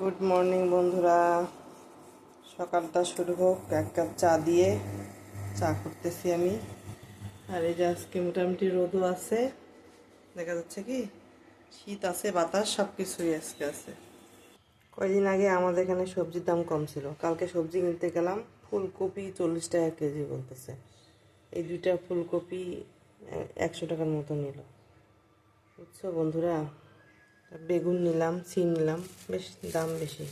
Good morning বন্ধুরা। সকালটা শুরু হোক, এক কাপ চা দিয়ে চা করতেছি আমি। আর এই যে আজকে মোটামুটি রোদও আছে, দেখা যাচ্ছে কি শীত আছে, বাতাস সব কিছুই আজকে আছে। কয়দিন আগে আমাদের এখানে সবজির দাম কম ছিল। কালকে সবজি কিনতে গেলাম, ফুলকপি চল্লিশ টাকা কেজি বলতেছে। এই দুইটা ফুলকপি একশো টাকার মতো নিল। বুঝছ বন্ধুরা? বেগুন নিলাম, সিম নিলাম, বেশ দাম বেশি।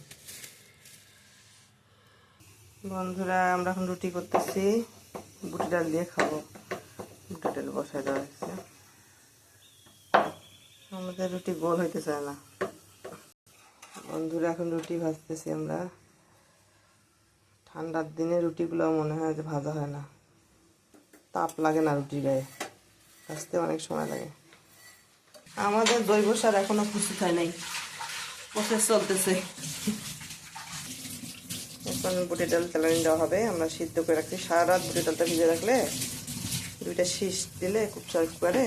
বন্ধুরা, আমরা এখন রুটি করতেছি। বুটি ডাল দিয়ে খাব। বুটি ডাল বসায় দেওয়া হয়েছে। আমাদের রুটি গোল হইতে চায় না। বন্ধুরা, এখন রুটি ভাজতেছি আমরা। ঠান্ডার দিনে রুটিগুলো মনে হয় যে ভাজা হয় না। তাপ লাগে না রুটির গায়ে। ভাজতে অনেক সময় লাগে। আমাদের জৈব সার এখনও প্রস্তুত হয় নাই। প্রসেস চলতেছে। এখন বুটি ডাল চালানি দেওয়া হবে। আমরা সিদ্ধ করে রাখছি। সারা রাত বুটি ডালটা ভিজে রাখলে দুইটা শীষ দিলে খুব সহজ করে।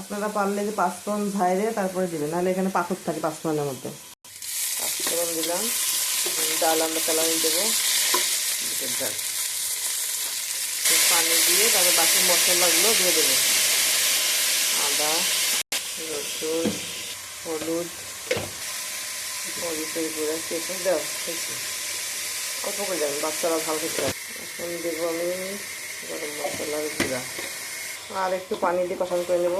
আপনারা পারলে যে পাঁচফোড়ন ঝাইরে তারপরে দিবেন। নাহলে এখানে পাথর থাকে পাঁচফোড়নের মধ্যে। পাঁচফোড়ন দিলাম। ডাল আমরা চালানি দেবো। বুটের ডাল। পানি দিয়ে তারপর বাকি মশলাগুলো দিয়ে দেবো। আদা, রসুন, হলুদ, মরিচের গুঁড়া, কেটে দাও, ঠিক অল্প করে যাবেন বাচ্চারা ভালো খেতে। এখন দেবো আমি গরম মশলার গুঁড়া। আর একটু পানি দিয়ে কষান করে নেব।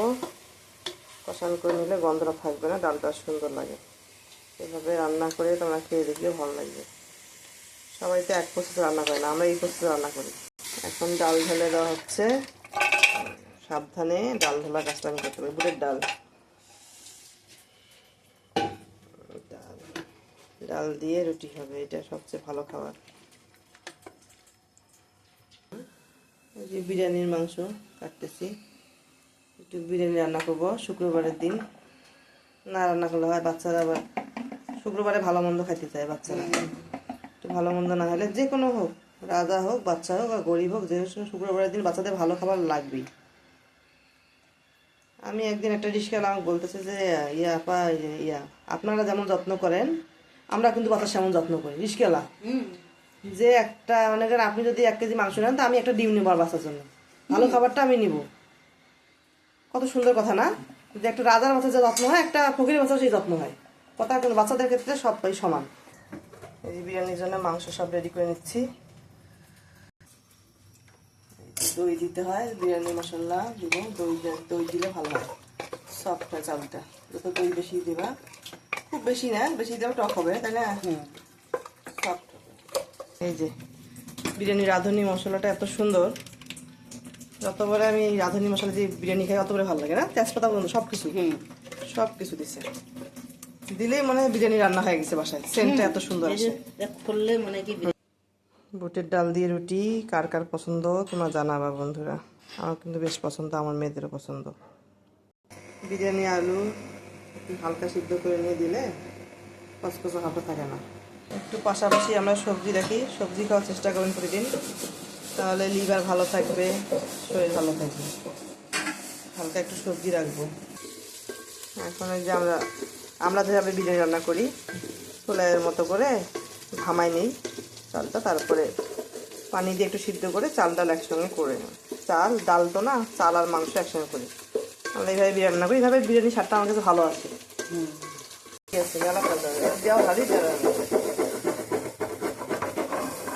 কষান করে নিলে গন্ধটা থাকবে না, ডালটা সুন্দর লাগে। এভাবে রান্না করে তোমরা খেয়ে দেখলে ভালো লাগবে। সবাই তো এক প্রসেসে রান্না করে না, আমরা এই প্রসেসে রান্না করি। এখন ডাল ঢেলে দেওয়া হচ্ছে। সাবধানে ডাল ঢোলা কাজটা আমি করতে পারি, বুটের ডাল। ডাল ডাল দিয়ে রুটি হবে, এটা সবচেয়ে ভালো খাবার। যে বিরিয়ানির মাংস কাটতেছি। একটু বিরিয়ানি রান্না করব, শুক্রবারের দিন। না রান্না করলে হয়, বাচ্চারা আবার শুক্রবারে ভালো মন্দ খাইতে চায় বাচ্চারা। একটু ভালো মন্দ না হলে যে কোনো হোক, রাজা হোক, বাচ্চা হোক আর গরিব হোক, যে শুক্রবারের দিন বাচ্চাদের ভালো খাবার লাগবেই। আমি একদিন একটা রিস্কাল আমাকে বলতেছে যে ইয়া আপা ইয়া আপনারা যেমন যত্ন করেন আমরা কিন্তু বাচ্চা সেমন যত্ন করি। রিস্কালা যে একটা মনে করেন আপনি যদি এক কেজি মাংস নেন তো আমি একটা ডিম নেব আর বাচ্চার জন্য। ভালো খাবারটা আমি নিব। কত সুন্দর কথা না? যে একটা রাজার বাচ্চার যে যত্ন হয় একটা ফকিরের বাচ্চার সেই যত্ন হয়। কথা কিন্তু বাচ্চাদের ক্ষেত্রে সবাই সমান। এই বিরিয়ানির জন্য মাংস সব রেডি করে নিচ্ছি। দই দিতে হয় বিরিয়ানি মশলা দিব। দই দই দিলে ভালো হয়। সফট হয় চালটা। যত দই বেশি দেবা খুব বেশি না বেশি দেবে টক হবে তাই না? সফট এই যে বিরিয়ানি রাঁধুনি মশলাটা এত সুন্দর। যতবারে আমি রাঁধুনি মশলা দিয়ে বিরিয়ানি খাই অতবারে ভালো লাগে না। তেজপাতা পর্যন্ত সব কিছু সব কিছু দিছে। দিলেই মনে হয় বিরিয়ানি রান্না হয়ে গেছে বাসায়। সেন্টটা এত সুন্দর আছে করলে মনে কি বুটের ডাল দিয়ে রুটি, কার কার পছন্দ তোমরা জানাবা বন্ধুরা। আমার কিন্তু বেশ পছন্দ, আমার মেয়েদেরও পছন্দ। বিরিয়ানি, আলু, একটু হালকা সিদ্ধ করে নিয়ে দিলে কচকচা হাঁটা থাকে না। একটু পাশাপাশি আমরা সবজি রাখি, সবজি খাওয়ার চেষ্টা করুন প্রতিদিন। তাহলে লিভার ভালো থাকবে, শরীর ভালো থাকবে। হালকা একটু সবজি রাখব। এখন যে আমরা আমরা যেভাবে বিরিয়ানি রান্না করি পোলাইয়ের মতো করে ঘামাই নিই। চালটা তারপরে পানি দিয়ে একটু সিদ্ধ করে চাল ডাল একসঙ্গে করে নিই চাল ডাল তো না চাল আর মাংস একসঙ্গে করি। আমরা এইভাবে বিরিয়ানি না করি এইভাবে বিরিয়ানি স্বাদটা আমার কাছে ভালো আসে। ঠিক আছে। দেওয়া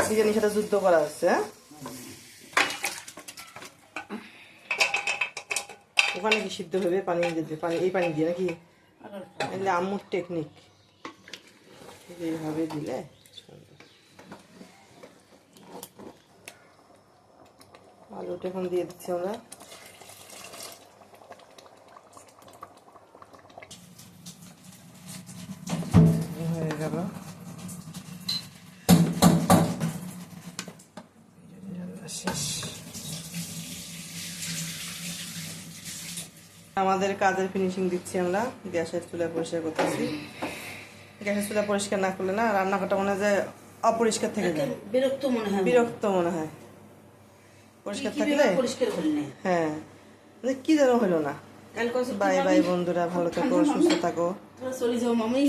বিরিয়ানির সাথে যুদ্ধ করা হচ্ছে হ্যাঁ? ওখানে কি সিদ্ধ হবে? পানি দিতে পানি এই পানি দিয়ে নাকি? আম্মুর টেকনিক এইভাবে দিলে আলুটা এখন দিয়ে দিচ্ছি আমরা। হয়ে গেল। শেষ। আমাদের কাজের ফিনিশিং দিচ্ছি আমরা। গ্যাসের চুলা পরিষ্কার করতেছি। গ্যাসের চুলা পরিষ্কার না করলে না রান্নাঘরটা মনে হয় যে অপরিষ্কার থেকে যায়। বিরক্ত মনে হয়। বিরক্ত মনে হয়। পরিষ্কার থাকলে? পরিষ্কার করি হ্যাঁ। মানে কি যেন হলো না? বাই বাই বন্ধুরা ভালো থাকো সুস্থ থাকো। চলে যাও মামি।